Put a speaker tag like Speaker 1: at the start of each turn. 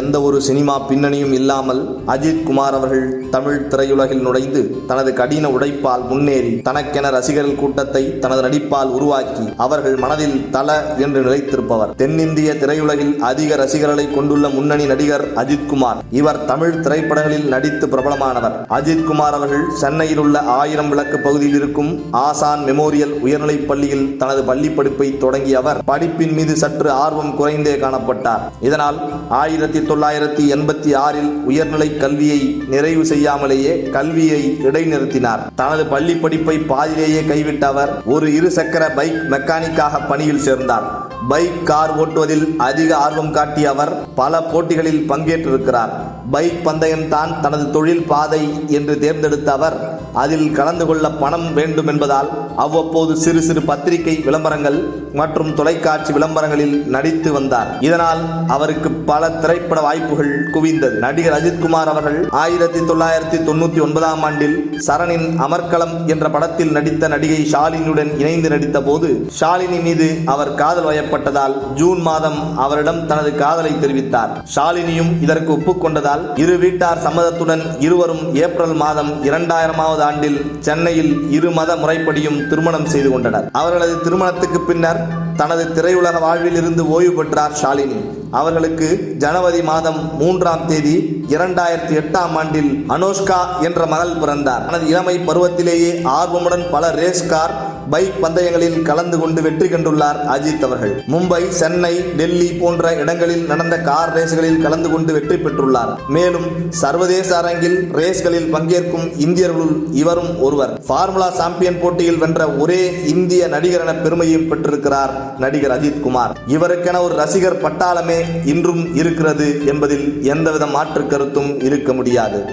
Speaker 1: எந்த ஒரு சினிமா பின்னணியும் இல்லாமல் அஜித் குமார் அவர்கள் தமிழ் திரையுலகில் நுழைந்து தனது கடின உழைப்பால் முன்னேறி தனக்கென ரசிகர்கள் கூட்டத்தை தனது நடிப்பால் உருவாக்கி அவர்கள் மனதில் தல என்று நிலைத்திருப்பவர். தென்னிந்திய திரையுலகில் அதிக ரசிகர்களை கொண்டுள்ள முன்னணி நடிகர் அஜித் குமார். இவர் தமிழ் திரைப்படங்களில் நடித்து பிரபலமானவர். அஜித் குமார் அவர்கள் சென்னையில் உள்ள ஆயிரம் விளக்கு பகுதியில் இருக்கும் ஆசான் மெமோரியல் உயர்நிலைப் பள்ளியில் தனது பள்ளி படிப்பை தொடங்கிய அவர் படிப்பின் மீது சற்று ஆர்வம் குறைந்தே காணப்பட்டார். இதனால் ஆயிரத்தி தொள்ளாயிரத்தி எண்பத்தி ஆறில் உயர்நிலை கல்வியை நிறைவு செய்யாமலேயே கல்வியை இடைநிறுத்தினார். தனது பள்ளி படிப்பை பாதியிலேயே கைவிட்ட அவர் ஒரு இருசக்கர பைக் மெக்கானிக்காக பணியில் சேர்ந்தார். பைக் கார் ஓட்டுவதில் அதிக ஆர்வம் காட்டிய அவர் பல போட்டிகளில் பங்கேற்றிருக்கிறார். பைக் பந்தயம் தான் தனது தொழில் பாதை என்று தேர்ந்தெடுத்த அவர் அதில் கலந்து கொள்ள பணம் வேண்டும் என்பதால் அவ்வப்போது சிறு சிறு பத்திரிகை விளம்பரங்கள் மற்றும் தொலைக்காட்சி விளம்பரங்களில் நடித்து வந்தார். இதனால் அவருக்கு பல திரைப்பட வாய்ப்புகள் குவிந்தது. நடிகர் அஜித்குமார் அவர்கள் ஆயிரத்தி தொள்ளாயிரத்தி தொண்ணூத்தி ஒன்பதாம் ஆண்டில் சரணின் அமர்க்களம் என்ற படத்தில் நடித்த நடிகை ஷாலினியுடன் இணைந்து நடித்த போது ஷாலினி மீது அவர் காதல் ஏற்பட்டதால் ஜூன் மாதம் அவரிடம் தனது காதலை தெரிவித்தார். ஷாலினியும் இதற்கு ஒப்புக்கொண்டதால் இரு வீட்டார் சம்மதத்துடன் இருவரும் ஏப்ரல் மாதம் இரண்டாயிரமாவது ஆண்டில் சென்னையில் இரு மத முறைப்படியும் திருமணம் செய்து கொண்டனர். அவர்களது திருமணத்துக்கு பின்னர் தனது திரையுலக வாழ்வில் இருந்து ஓய்வு பெற்றார் ஷாலினி. அவர்களுக்கு ஜனவரி மாதம் மூன்றாம் தேதி இரண்டாயிரத்தி எட்டாம் ஆண்டில் அனோஷ்கா என்ற மகள் பிறந்தார். தனது இளமை பருவத்திலேயே ஆர்வமுடன் பல ரேஸ் கார் பைக் பந்தயங்களில் கலந்து கொண்டு வெற்றி கண்டுள்ளார் அஜித் அவர்கள். மும்பை சென்னை டெல்லி போன்ற இடங்களில் நடந்த கார் ரேஸ்களில் கலந்து கொண்டு வெற்றி பெற்றுள்ளார். மேலும் சர்வதேச அரங்கில் ரேஸ்களில் பங்கேற்கும் இந்தியர்களுள் இவரும் ஒருவர். பார்முலா சாம்பியன் போட்டியில் வென்ற ஒரே இந்திய நடிகர் என பெருமையும் பெற்றிருக்கிறார் நடிகர் அஜித் குமார். இவருக்கென ஒரு ரசிகர் பட்டாளமே இன்றும் இருக்கிறது என்பதில் எந்தவித மாற்று கருத்தும் இருக்க முடியாது.